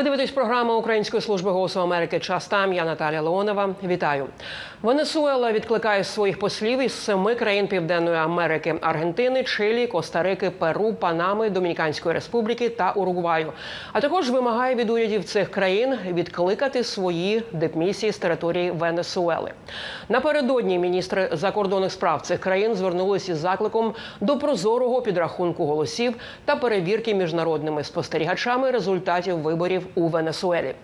Ви дивитесь програму Української служби голосу Америки. Час там. Я Наталя Леонова. Вітаю. Венесуела відкликає своїх послів із семи країн Південної Америки: Аргентини, Чилі, Коста-Рики, Перу, Панами, Домініканської Республіки та Уругваю. А також вимагає від урядів цих країн відкликати свої дипмісії з території Венесуели. Напередодні міністри закордонних справ цих країн звернулися із закликом до прозорого підрахунку голосів та перевірки міжнародними спостерігачами результатів виборів у Венесуелі.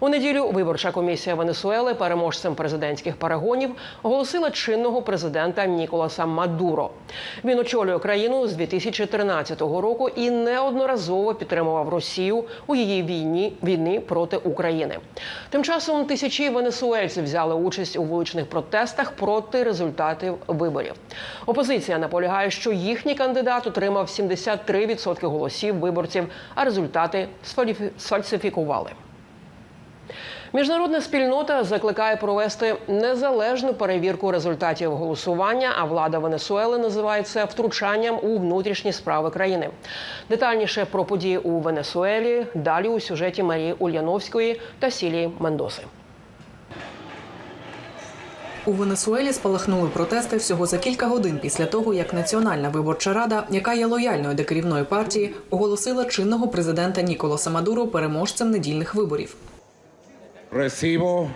У неділю виборча комісія Венесуели переможцем президентських перегонів оголосила чинного президента Ніколаса Мадуро. Він очолює країну з 2013 року і неодноразово підтримував Росію у її війні війни проти України. Тим часом тисячі венесуельців взяли участь у вуличних протестах проти результатів виборів. Опозиція наполягає, що їхній кандидат отримав 73% голосів виборців, а результати сфальсифікували. Міжнародна спільнота закликає провести незалежну перевірку результатів голосування. А влада Венесуели називає це втручанням у внутрішні справи країни. Детальніше про події у Венесуелі далі у сюжеті Марії Ульяновської та Сілії Мендоси. У Венесуелі спалахнули протести всього за кілька годин після того, як Національна виборча рада, яка є лояльною до керівної партії, оголосила чинного президента Ніколаса Мадуро переможцем недільних виборів. Recibo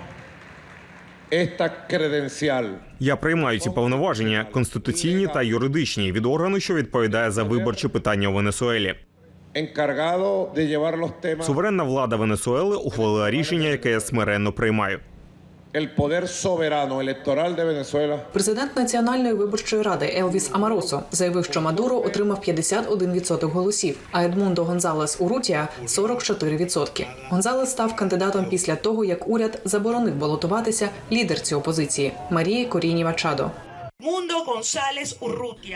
esta credencial Я приймаю ці повноваження конституційні та юридичні від органу, що відповідає за виборчі питання у Венесуелі. Суверенна влада Венесуели ухвалила рішення, яке я смиренно приймаю. Президент Національної виборчої ради Елвіс Амаросо заявив, що Мадуро отримав 51% голосів, а Едмундо Гонзалес Урутія 44%. Гонзалес став кандидатом після того, як уряд заборонив балотуватися лідерці опозиції Марії Коріні Мачадо.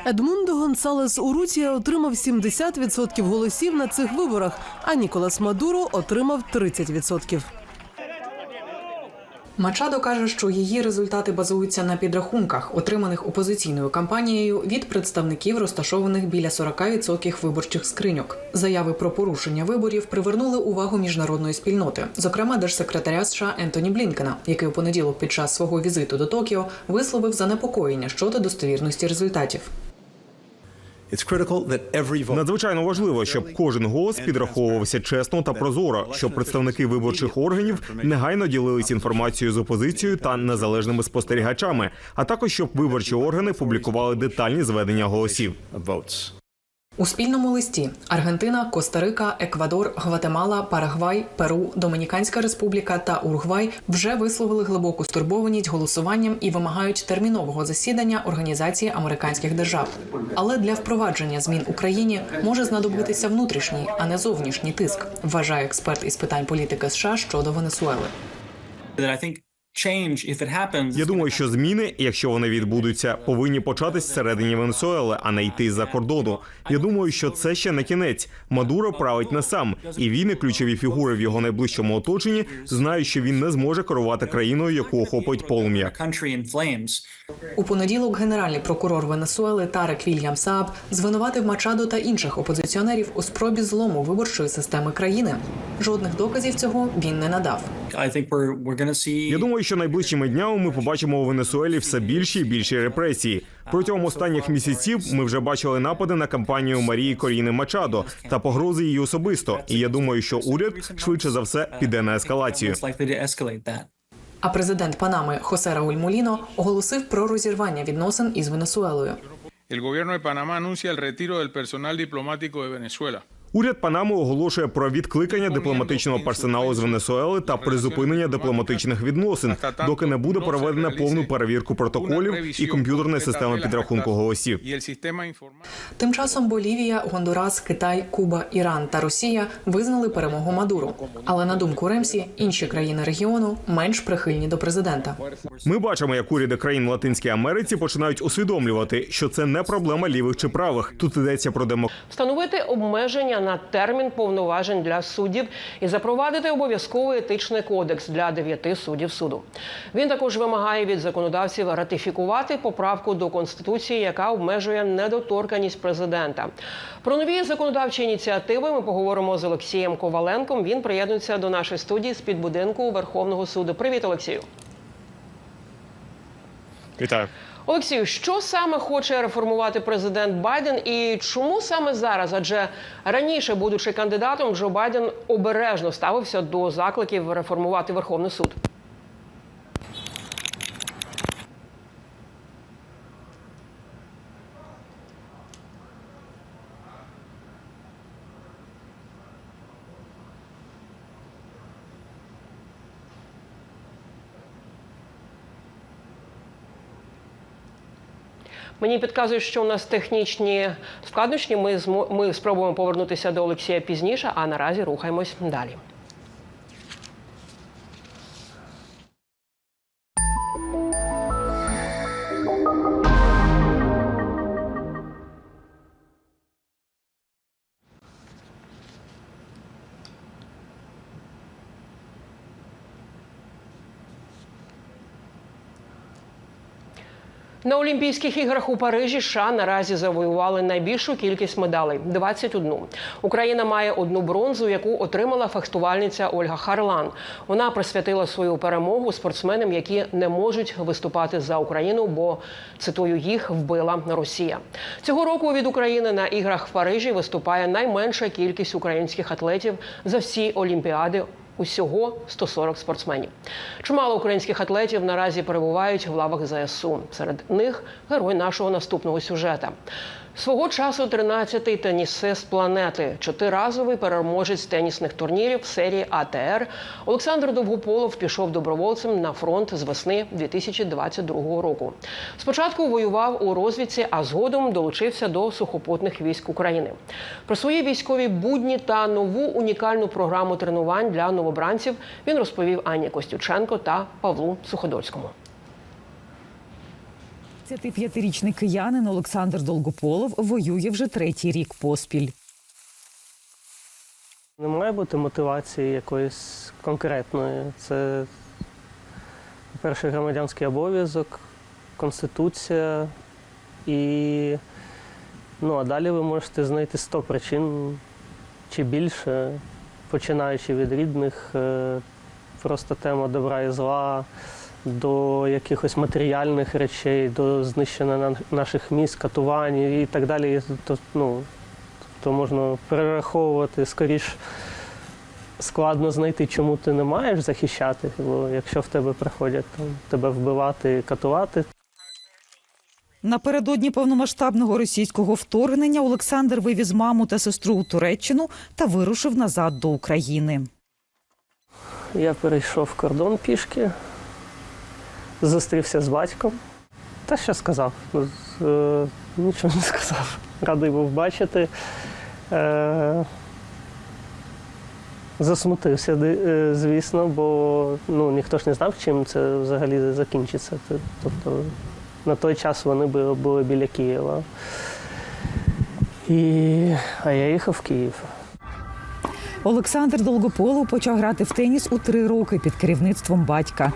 Едмундо Гонсалес Урутія отримав 70% голосів на цих виборах, а Ніколас Мадуро отримав 30%. Мачадо каже, що її результати базуються на підрахунках, отриманих опозиційною кампанією від представників, розташованих біля 40% виборчих скриньок. Заяви про порушення виборів привернули увагу міжнародної спільноти, зокрема держсекретаря США Ентоні Блінкена, який у понеділок під час свого візиту до Токіо висловив занепокоєння щодо достовірності результатів. Надзвичайно важливо, щоб кожен голос підраховувався чесно та прозоро, щоб представники виборчих органів негайно ділилися інформацією з опозицією та незалежними спостерігачами, а також щоб виборчі органи публікували детальні зведення голосів. У спільному листі Аргентина, Коста-Рика, Еквадор, Гватемала, Парагвай, Перу, Домініканська Республіка та Уругвай вже висловили глибоку стурбованість голосуванням і вимагають термінового засідання Організації американських держав. Але для впровадження змін Україні може знадобитися внутрішній, а не зовнішній тиск, вважає експерт із питань політики США щодо Венесуели. That I think change, if it happens, Я думаю, що зміни, якщо вони відбудуться, повинні початись всередині Венесуели, а не йти з-за кордону. Я думаю, що це ще не кінець. Мадуро править не сам, і він і ключові фігури в його найближчому оточенні знають, що він не зможе керувати країною, яку охопить полум'я. a country in flames. У понеділок генеральний прокурор Венесуели Тарек Вільям Сааб звинуватив Мачадо та інших опозиціонерів у спробі злому виборчої системи країни. Жодних доказів цього він не надав. I think we're we're going to see. Я думаю, що найближчими днями ми побачимо у Венесуелі все більші і більші репресії. Протягом останніх місяців ми вже бачили напади на кампанію Марії Коріни Мачадо та погрози її особисто. І я думаю, що уряд швидше за все піде на ескалацію. А президент Панами Хосе Рауль Моліно оголосив про розірвання відносин із Венесуелою. El gobierno de Panamá anuncia el retiro del personal diplomático de Venezuela. Уряд Панами оголошує про відкликання дипломатичного персоналу з Венесуели та призупинення дипломатичних відносин, доки не буде проведена повну перевірку протоколів і комп'ютерної системи підрахунку голосів. Тим часом Болівія, Гондурас, Китай, Куба, Іран та Росія визнали перемогу Мадуру. Але на думку Ремсі, інші країни регіону менш прихильні до президента. Ми бачимо, як уряди країн Латинській Америці починають усвідомлювати, що це не проблема лівих чи правих. Тут йдеться про демократію. Встановити обмеження на термін повноважень для суддів і запровадити обов'язковий етичний кодекс для дев'яти суддів суду. Він також вимагає від законодавців ратифікувати поправку до конституції, яка обмежує недоторканість президента. Про нові законодавчі ініціативи ми поговоримо з Олексієм Коваленком. Він приєднується до нашої студії з під будинку Верховного суду. Привіт, Олексію. Вітаю. Олексію, що саме хоче реформувати президент Байден, і чому саме зараз? Адже раніше, будучи кандидатом, Джо Байден обережно ставився до закликів реформувати Верховний суд. Мені підказують, що у нас технічні складнощі. Ми ми спробуємо повернутися до Олексія пізніше, а наразі рухаємось далі. Олімпійських іграх у Парижі США наразі завоювали найбільшу кількість медалей 21. Україна має одну бронзу, яку отримала фехтувальниця Ольга Харлан. Вона присвятила свою перемогу спортсменам, які не можуть виступати за Україну, бо цитую їх вбила Росія. Цього року від України на іграх в Парижі виступає найменша кількість українських атлетів за всі олімпіади Усього 140 спортсменів. Чимало українських атлетів наразі перебувають в лавах ЗСУ. Серед них герой нашого наступного сюжета. Свого часу 13-й тенісист планети, чотиразовий переможець тенісних турнірів серії АТР Олександр Довгополов пішов добровольцем на фронт з весни 2022 року. Спочатку воював у розвідці, а згодом долучився до сухопутних військ України. Про свої військові будні та нову унікальну програму тренувань для новобранців він розповів Анні Костюченко та Павлу Суходольському. 25-річний киянин Олександр Долгополов воює вже третій рік поспіль. Не має бути мотивації якоїсь конкретної. Це перший громадянський обов'язок, конституція і ну, а далі ви можете знайти 100 причин чи більше, починаючи від рідних, е, просто тема добра і зла, до якихось матеріальних речей, до знищення наших міст, катувань і так далі. То, ну, то можна перераховувати скоріш складно знайти, чому ти не маєш захищати, бо якщо в тебе приходять там, тебе вбивати, катувати, Напередодні повномасштабного російського вторгнення Олександр вивіз маму та сестру у Туреччину та вирушив назад до України. я перейшов кордон пішки, зустрівся з батьком. Та що сказав? Ну, е, Нічого не сказав. Радий був бачити. Е, Засмутився, е, звісно, бо ну, ніхто ж не знав, чим це взагалі закінчиться. Тобто на той час вони були, біля Києва. І... А я їхав в Київ. Олександр Долгополов почав грати в теніс у три роки під керівництвом батька.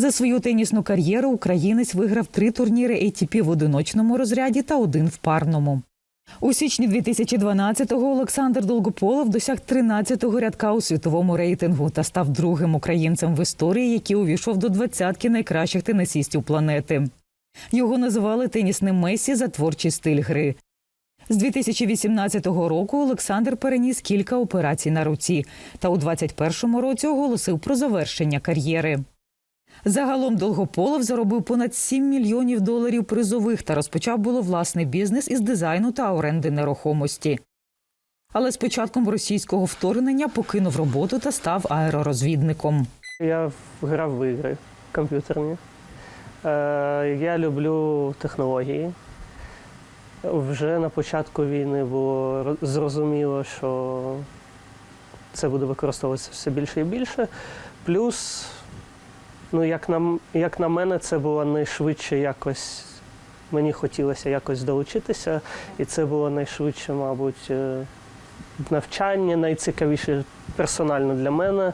За свою тенісну кар'єру українець виграв три турніри ATP в одиночному розряді та один в парному. У січні 2012-го Олександр Долгополов досяг 13-го рядка у світовому рейтингу та став другим українцем в історії, який увійшов до двадцятки найкращих тенісістів планети. Його називали тенісним Месі за творчий стиль гри. З 2018 року Олександр переніс кілька операцій на руці та у 2021 році оголосив про завершення кар'єри. Загалом Долгополов заробив понад 7 мільйонів доларів призових та розпочав було власний бізнес із дизайну та оренди нерухомості. Але з початком російського вторгнення покинув роботу та став аеророзвідником. Я грав в ігри комп'ютерні. Е, я люблю технології. Вже на початку війни було зрозуміло, що це буде використовуватися все більше і більше. Плюс, ну, як на, як на мене, це було найшвидше якось. Мені хотілося якось долучитися, і це було найшвидше, мабуть, е, навчання найцікавіше персонально для мене.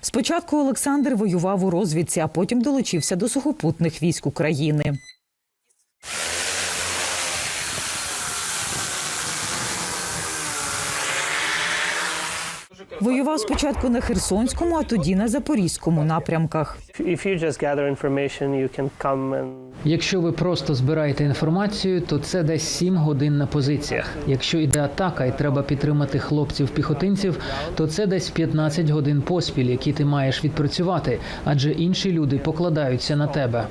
Спочатку Олександр воював у розвідці, а потім долучився до сухопутних військ України. Воював спочатку на Херсонському, а тоді на Запорізькому напрямках. Якщо ви просто збираєте інформацію, то це десь 7 годин на позиціях. Якщо йде атака і треба підтримати хлопців-піхотинців, то це десь 15 годин поспіль, які ти маєш відпрацювати, адже інші люди покладаються на тебе.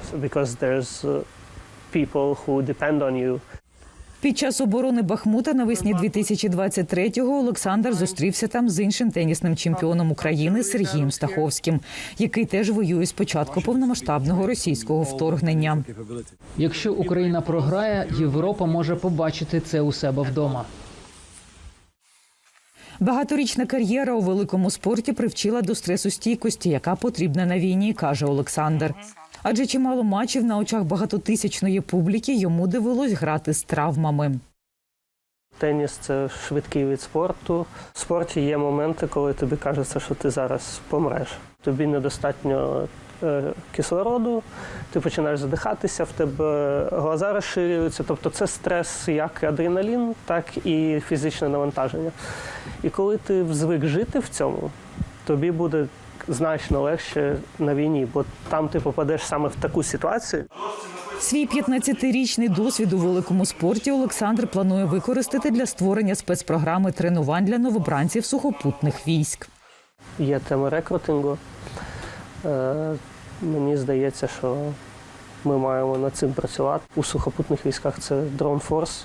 Під час оборони Бахмута навесні 2023-го Олександр зустрівся там з іншим тенісним чемпіоном України Сергієм Стаховським, який теж воює з початку повномасштабного російського вторгнення. Якщо Україна програє, Європа може побачити це у себе вдома. Багаторічна кар'єра у великому спорті привчила до стресостійкості, яка потрібна на війні, каже Олександр. Адже чимало матчів на очах багатотисячної публіки йому довелось грати з травмами. Теніс це швидкий від спорту. В спорті є моменти, коли тобі кажеться, що ти зараз помреш. Тобі недостатньо е, кислороду, ти починаєш задихатися, в тебе глаза розширюються. Тобто це стрес як адреналін, так і фізичне навантаження. І коли ти звик жити в цьому, тобі буде значно легше на війні, бо там ти попадеш саме в таку ситуацію. Свій 15-річний досвід у великому спорті Олександр планує використати для створення спецпрограми тренувань для новобранців сухопутних військ. Є тема рекрутингу. Е, мені здається, що ми маємо над цим працювати. У сухопутних військах це Drone Force.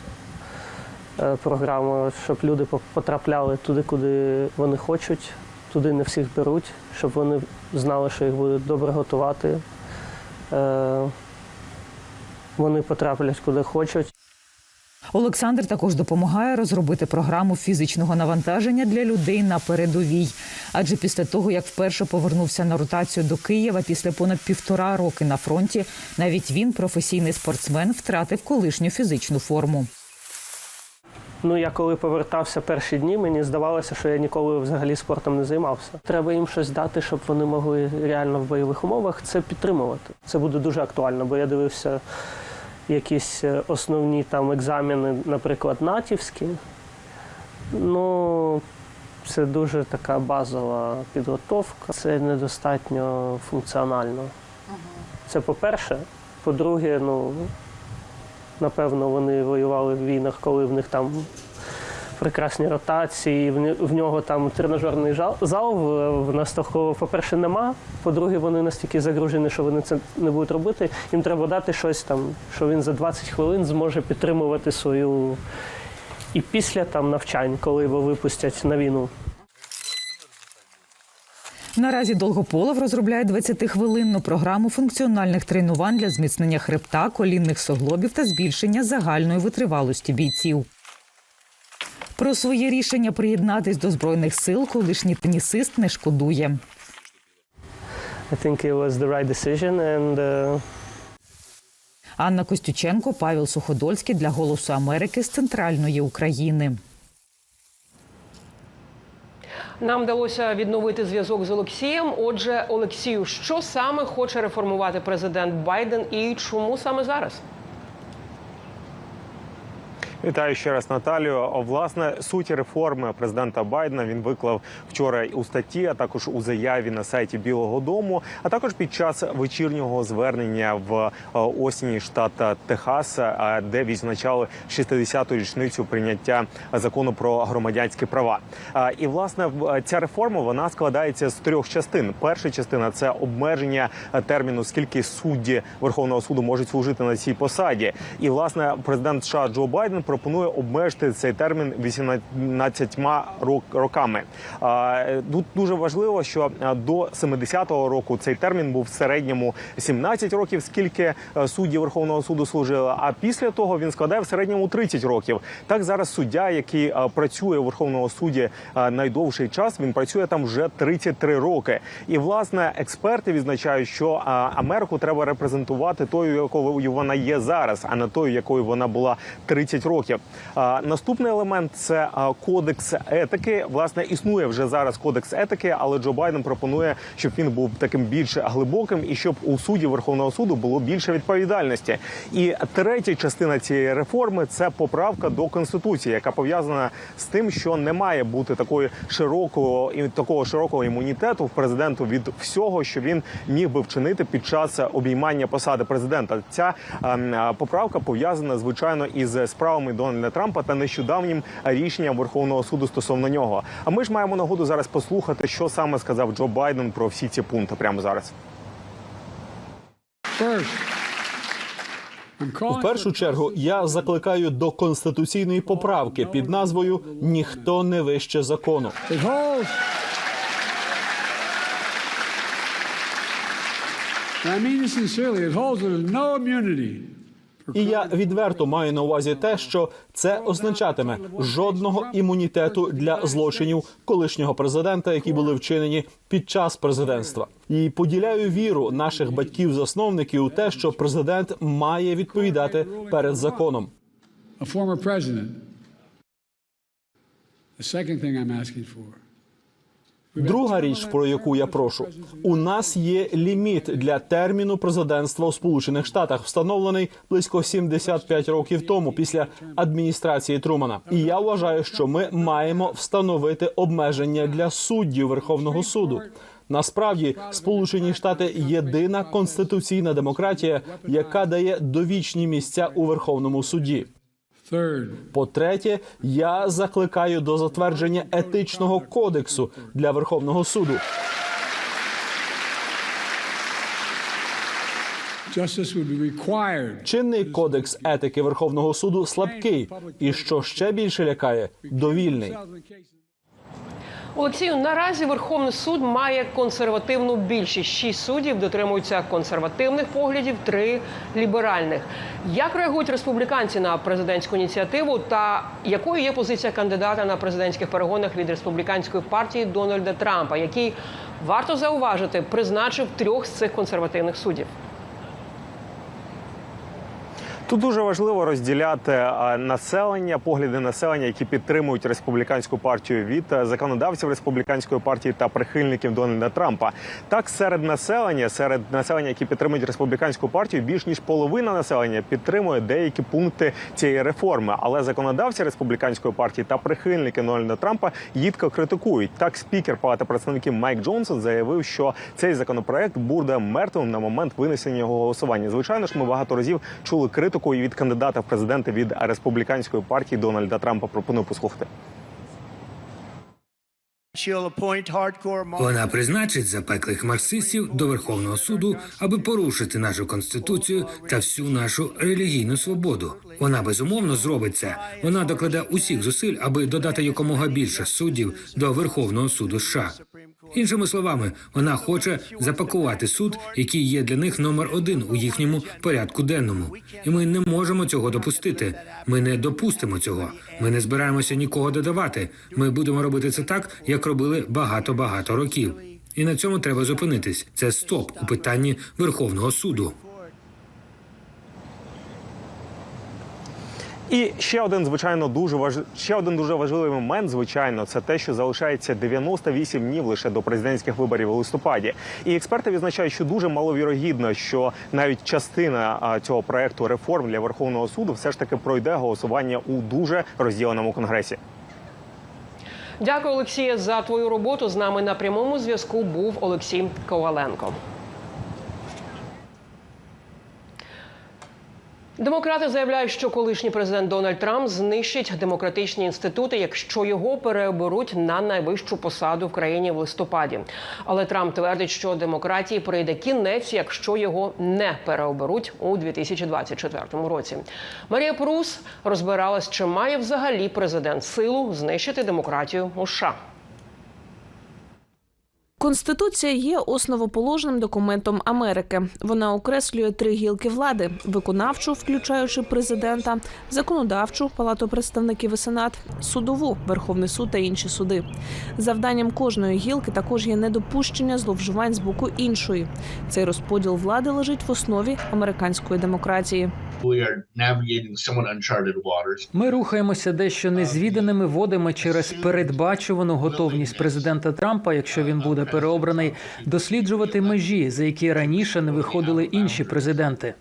Е, програма, щоб люди потрапляли туди, куди вони хочуть, туди не всіх беруть, щоб вони знали, що їх будуть добре готувати. Вони потраплять куди хочуть. Олександр також допомагає розробити програму фізичного навантаження для людей на передовій. Адже після того, як вперше повернувся на ротацію до Києва після понад півтора роки на фронті, навіть він, професійний спортсмен, втратив колишню фізичну форму. Ну, я коли повертався перші дні, мені здавалося, що я ніколи взагалі спортом не займався. Треба їм щось дати, щоб вони могли реально в бойових умовах це підтримувати. Це буде дуже актуально, бо я дивився якісь е, основні там екзамени, наприклад, натівські. Ну, це дуже така базова підготовка. Це недостатньо функціонально. Це по-перше. По-друге, ну, напевно, вони воювали в війнах, коли в них там прекрасні ротації, в, нього там тренажерний зал, в, нас такого, по-перше, нема. По-друге, вони настільки загружені, що вони це не будуть робити. Їм треба дати щось там, що він за 20 хвилин зможе підтримувати свою і після там навчань, коли його випустять на війну. Наразі Долгополов розробляє 20-хвилинну програму функціональних тренувань для зміцнення хребта, колінних суглобів та збільшення загальної витривалості бійців. Про своє рішення приєднатись до збройних сил колишній тенісист не шкодує. I think it was the right decision and uh, Анна Костюченко, Павел Суходольський для Голосу Америки з центральної України. Нам вдалося відновити зв'язок з Олексієм. Отже, Олексію, що саме хоче реформувати президент Байден і чому саме зараз? Вітаю ще раз, Наталію. Власне, суть реформи президента Байдена він виклав вчора у статті, а також у заяві на сайті Білого Дому, а також під час вечірнього звернення в осені штата Техас, де відзначали 60-ту річницю прийняття закону про громадянські права. І власне ця реформа вона складається з трьох частин. Перша частина це обмеження терміну, скільки судді Верховного суду можуть служити на цій посаді. І власне президент США Джо Байден пропонує обмежити цей термін 18 рок- роками. Тут дуже важливо, що до 70-го року цей термін був в середньому 17 років, скільки е, судді Верховного суду служили. А після того він складає в середньому 30 років. Так зараз суддя, який е, працює у Верховному суді е, найдовший час, він працює там вже 33 роки. І власне експерти відзначають, що Америку треба репрезентувати тою, якою вона є зараз, а не тою, якою вона була 30 років. Років. Наступний елемент це кодекс етики. Власне, існує вже зараз кодекс етики, але Джо Байден пропонує, щоб він був таким більш глибоким і щоб у суді Верховного суду було більше відповідальності. І третя частина цієї реформи це поправка до конституції, яка пов'язана з тим, що не має бути такої широкого і такого широкого імунітету в президенту від всього, що він міг би вчинити під час обіймання посади президента. Ця ем, поправка пов'язана звичайно із справами Дональда Трампа та нещодавнім рішенням Верховного суду стосовно нього. А ми ж маємо нагоду зараз послухати, що саме сказав Джо Байден про всі ці пункти прямо зараз. У першу чергу я закликаю до конституційної поправки під назвою Ніхто не вище закону. І я відверто маю на увазі те, що це означатиме жодного імунітету для злочинів колишнього президента, які були вчинені під час президентства. І поділяю віру наших батьків-засновників у те, що президент має відповідати перед законом. Друга річ, про яку я прошу, у нас є ліміт для терміну президентства у Сполучених Штатах, встановлений близько 75 років тому, після адміністрації Трумана. І я вважаю, що ми маємо встановити обмеження для суддів Верховного суду. Насправді, Сполучені Штати єдина конституційна демократія, яка дає довічні місця у Верховному суді. По-третє, я закликаю до затвердження етичного кодексу для Верховного суду. Чинний кодекс етики Верховного суду слабкий, і що ще більше лякає, довільний. Олексію, наразі Верховний суд має консервативну більшість. Шість суддів дотримуються консервативних поглядів, три ліберальних. Як реагують республіканці на президентську ініціативу? Та якою є позиція кандидата на президентських перегонах від республіканської партії Дональда Трампа, який варто зауважити, призначив трьох з цих консервативних суддів? Тут дуже важливо розділяти населення, погляди населення, які підтримують республіканську партію від е, законодавців республіканської партії та прихильників Дональда Трампа. Так, серед населення, серед населення, які підтримують республіканську партію, більш ніж половина населення підтримує деякі пункти цієї реформи. Але законодавці республіканської партії та прихильники Дональда Трампа їдко критикують. Так, спікер Палати представників Майк Джонсон заявив, що цей законопроект буде мертвим на момент винесення його голосування. Звичайно ж, ми багато разів чули критику і від кандидата в президенти від республіканської партії Дональда Трампа. Пропоную послухати. Вона призначить запеклих марксистів до Верховного суду, аби порушити нашу конституцію та всю нашу релігійну свободу. Вона безумовно зробить це. Вона докладе усіх зусиль, аби додати якомога більше суддів до Верховного суду США. Іншими словами, вона хоче запакувати суд, який є для них номер один у їхньому порядку денному. І ми не можемо цього допустити. Ми не допустимо цього. Ми не збираємося нікого додавати. Ми будемо робити це так, як робили багато багато років. І на цьому треба зупинитись. Це стоп у питанні Верховного суду. І ще один, звичайно, дуже важ... ще один дуже важливий момент, звичайно, це те, що залишається 98 днів лише до президентських виборів у листопаді. І експерти відзначають, що дуже маловірогідно, що навіть частина цього проекту реформ для Верховного суду все ж таки пройде голосування у дуже розділеному конгресі. Дякую, Олексія, за твою роботу. З нами на прямому зв'язку був Олексій Коваленко. Демократи заявляють, що колишній президент Дональд Трамп знищить демократичні інститути, якщо його переоберуть на найвищу посаду в країні в листопаді. Але Трамп твердить, що демократії прийде кінець, якщо його не переоберуть у 2024 році. Марія Прус розбиралась, чи має взагалі президент силу знищити демократію у США. Конституція є основоположним документом Америки. Вона окреслює три гілки влади: виконавчу, включаючи президента, законодавчу палату представників і сенат, судову Верховний суд та інші суди. Завданням кожної гілки також є недопущення зловживань з боку іншої. Цей розподіл влади лежить в основі американської демократії. Ми рухаємося дещо незвіданими водами через передбачувану готовність президента Трампа, якщо він буде переобраний, досліджувати межі, за які раніше не виходили інші президенти.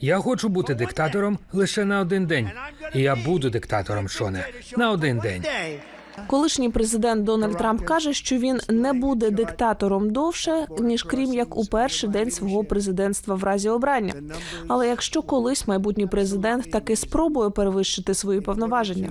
Я хочу бути диктатором лише на один день. І я буду диктатором, Шоне, на один день. Колишній президент Дональд Трамп каже, що він не буде диктатором довше, ніж крім як у перший день свого президентства в разі обрання. Але якщо колись майбутній президент таки спробує перевищити свої повноваження,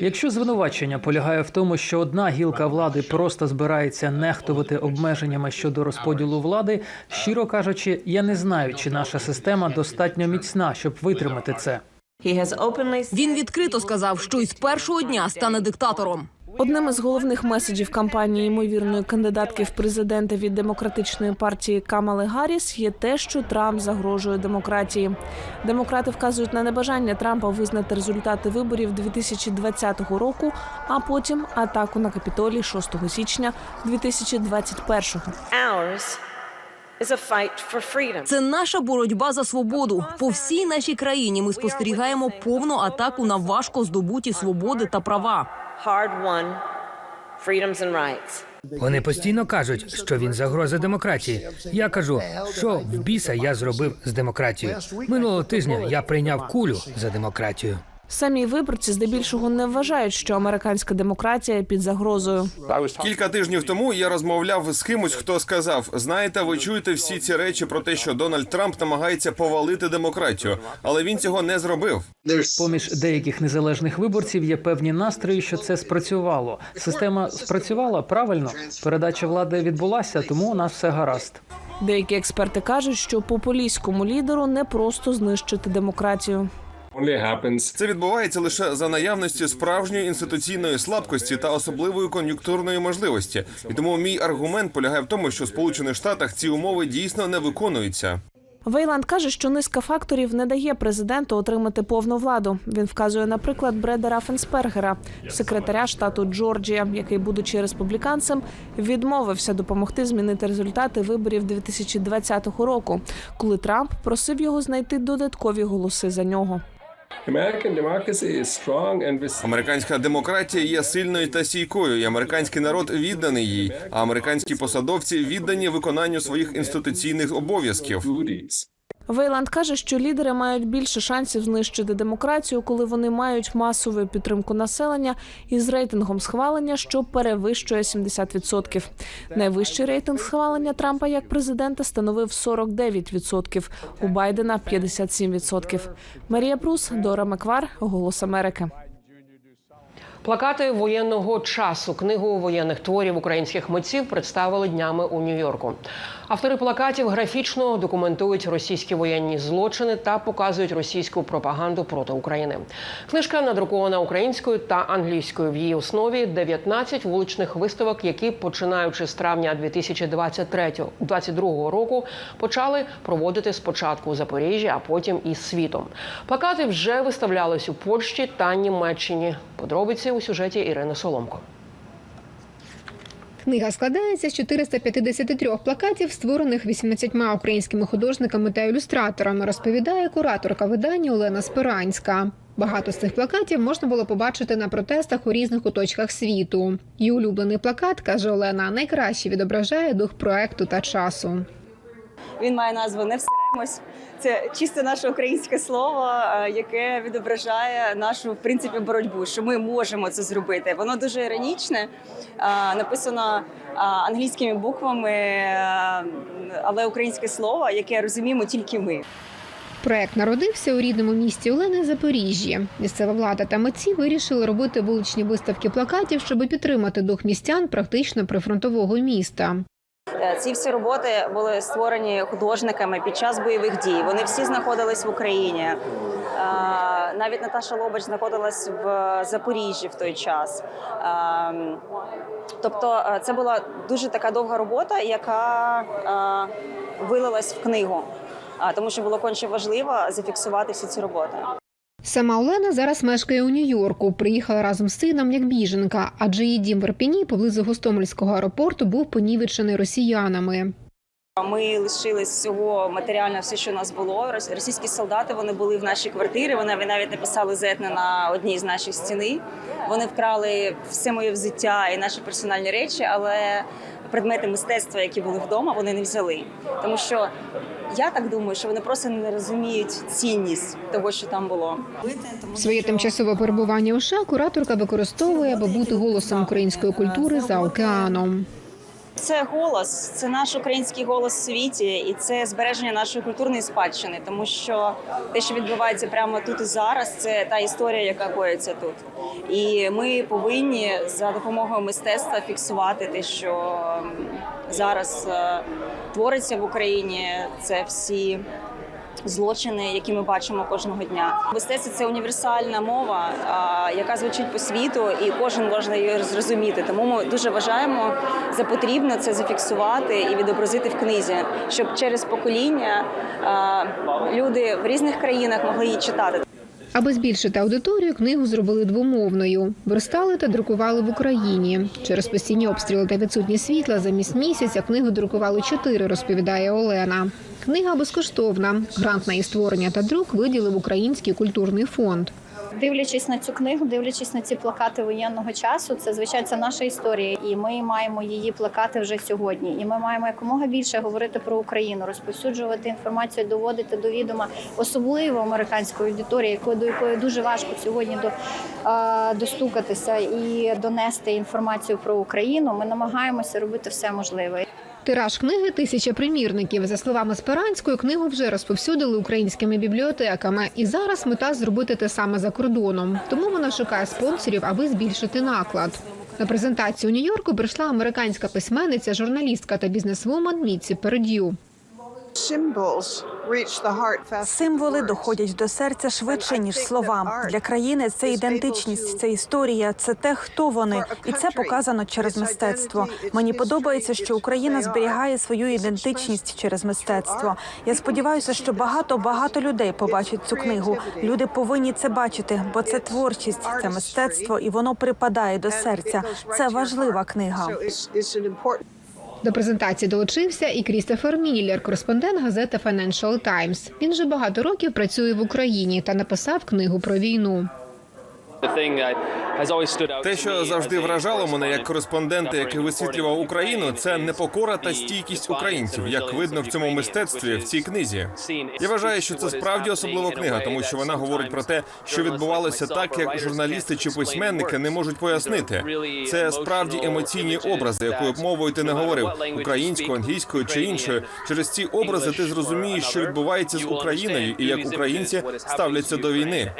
Якщо звинувачення полягає в тому, що одна гілка влади просто збирається нехтувати обмеженнями щодо розподілу влади, щиро кажучи, я не знаю, чи наша система достатньо міцна, щоб витримати це. Він відкрито сказав, що із першого дня стане диктатором. Одним із головних меседжів кампанії ймовірної кандидатки в президенти від демократичної партії Камали Гарріс є те, що Трамп загрожує демократії. Демократи вказують на небажання Трампа визнати результати виборів 2020 року, а потім атаку на Капітолій 6 січня 2021-го. Це наша боротьба за свободу. По всій нашій країні ми спостерігаємо повну атаку на важко здобуті свободи та права. Вони постійно кажуть, що він загроза демократії. Я кажу, що в біса я зробив з демократією. Минулого тижня я прийняв кулю за демократію. Самі виборці здебільшого не вважають, що американська демократія під загрозою. Кілька тижнів тому я розмовляв з кимось, хто сказав: знаєте, ви чуєте всі ці речі про те, що Дональд Трамп намагається повалити демократію, але він цього не зробив. Поміж деяких незалежних виборців є певні настрої, що це спрацювало. Система спрацювала правильно. Передача влади відбулася, тому у нас все гаразд. Деякі експерти кажуть, що популістському лідеру не просто знищити демократію. Це відбувається лише за наявності справжньої інституційної слабкості та особливої кон'юнктурної можливості. І тому мій аргумент полягає в тому, що в Сполучених Штатах ці умови дійсно не виконуються. Вейланд каже, що низка факторів не дає президенту отримати повну владу. Він вказує, наприклад, Бреда Рафенспергера, секретаря штату Джорджія, який, будучи республіканцем, відмовився допомогти змінити результати виборів 2020 року, коли Трамп просив його знайти додаткові голоси за нього. Американська демократія є сильною та сійкою. і американський народ відданий їй, а американські посадовці віддані виконанню своїх інституційних обов'язків. Вейланд каже, що лідери мають більше шансів знищити демократію, коли вони мають масову підтримку населення із рейтингом схвалення, що перевищує 70%. Найвищий рейтинг схвалення Трампа як президента становив 49%, у Байдена 57%. Марія Прус, Дора Меквар, Голос Америки. Плакати воєнного часу, книгу воєнних творів українських митців представили днями у Нью-Йорку. Автори плакатів графічно документують російські воєнні злочини та показують російську пропаганду проти України. Книжка надрукована українською та англійською. В її основі 19 вуличних виставок, які починаючи з травня 2023-2022 року почали проводити спочатку у Запоріжжі, а потім і світом. Плакати вже виставлялись у Польщі та Німеччині. Подробиці у сюжеті Ірини Соломко. Книга складається з 453 плакатів, створених 18 українськими художниками та ілюстраторами, розповідає кураторка видання Олена Спиранська. Багато з цих плакатів можна було побачити на протестах у різних куточках світу. Її улюблений плакат, каже Олена, найкраще відображає дух проекту та часу. Він має назву Не всеремось. Це чисто наше українське слово, е, яке відображає нашу в принципі боротьбу. Що ми можемо це зробити. Воно дуже іронічне, е, написано е, англійськими буквами, але українське слово, яке розуміємо тільки ми. Проект народився у рідному місті Олени Запоріжжі. Місцева влада та митці вирішили робити вуличні виставки плакатів, щоб підтримати дух містян практично прифронтового міста. Е, Ці всі роботи були створені художниками під час бойових дій. Вони всі знаходились в Україні. Е, Навіть Наташа Лобач знаходилась в Запоріжжі в той час. Тобто, е, це була дуже така довга робота, яка е, вилилась в книгу, тому що було конче важливо зафіксувати всі ці роботи. Сама Олена зараз мешкає у Нью-Йорку. Приїхала разом з сином як біженка, адже її дім в Ірпіні поблизу Гостомельського аеропорту був понівечений росіянами. Ми лишили з цього матеріально все, що у нас було. Рос- Російські солдати вони були в нашій квартирі. Вони навіть написали зетне на одній з наших стіни. Вони вкрали все моє взуття і наші персональні речі, але предмети мистецтва, які були вдома, вони не взяли. Тому що я так думаю, що вони просто не розуміють цінність того, що там було. Своє тимчасове перебування у США кураторка використовує, аби бути голосом української культури за океаном. Це голос, це наш український голос в світі, і це збереження нашої культурної спадщини, тому що те, що відбувається прямо тут і зараз, це та історія, яка коїться тут. І ми повинні за допомогою мистецтва фіксувати те, що зараз е, твориться в Україні. Це всі злочини, які ми бачимо кожного дня. Мистецтво це універсальна мова, яка звучить по світу, і кожен може її зрозуміти. Тому ми дуже вважаємо за потрібно це зафіксувати і відобразити в книзі, щоб через покоління люди в різних країнах могли її читати. Аби збільшити аудиторію, книгу зробили двомовною. Верстали та друкували в Україні. Через постійні обстріли та відсутність світла замість місяця книгу друкували чотири, розповідає Олена. Книга безкоштовна. Грант на її створення та друк виділив Український культурний фонд. Дивлячись на цю книгу, дивлячись на ці плакати воєнного часу, це звичайно це наша історія, і ми маємо її плакати вже сьогодні. І ми маємо якомога більше говорити про Україну, розповсюджувати інформацію, доводити до відома, особливо американської аудиторії, до якої дуже важко сьогодні до достукатися і донести інформацію про Україну. Ми намагаємося робити все можливе. Тираж книги тисяча примірників. За словами Спиранської, книгу вже розповсюдили українськими бібліотеками. І зараз мета зробити те саме за кордоном. Тому вона шукає спонсорів, аби збільшити наклад. На презентацію у Нью-Йорку прийшла американська письменниця, журналістка та бізнесвумен Міці Перед'ю. Символи доходять до серця швидше ніж слова. Для країни це ідентичність, це історія, це те, хто вони, і це показано через мистецтво. Мені подобається, що Україна зберігає свою ідентичність через мистецтво. Я сподіваюся, що багато багато людей побачать цю книгу. Люди повинні це бачити, бо це творчість, це мистецтво, і воно припадає до серця. Це важлива книга. До презентації долучився і Крістофер Міллер, кореспондент газети Financial Times. Він вже багато років працює в Україні та написав книгу про війну. Те, що завжди вражало мене як кореспондента, який висвітлював Україну, це непокора та стійкість українців, як видно в цьому мистецтві в цій книзі. Я вважаю, що це справді особлива книга, тому що вона говорить про те, що відбувалося так, як журналісти чи письменники не можуть пояснити. Це справді емоційні образи, якою б мовою ти не говорив українською, англійською чи іншою. Через ці образи ти зрозумієш, що відбувається з Україною, і як українці ставляться до війни.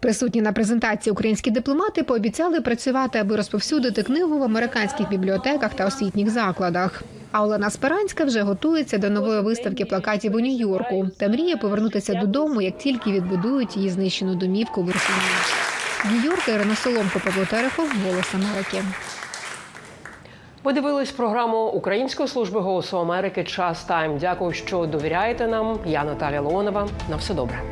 Присутні на презентації українські дипломати пообіцяли працювати, аби розповсюдити книгу в американських бібліотеках та освітніх закладах. А Олена Спиранська вже готується до нової виставки плакатів у Нью-Йорку та мріє повернутися додому, як тільки відбудують її знищену домівку в Ірпіні. Нью-Йорка Ірина Соломко, Павло Терехов, Голос Америки. Ви дивились програму Української служби голосу Америки. Час тайм. Дякую, що довіряєте нам. Я Наталя Леонова. На все добре.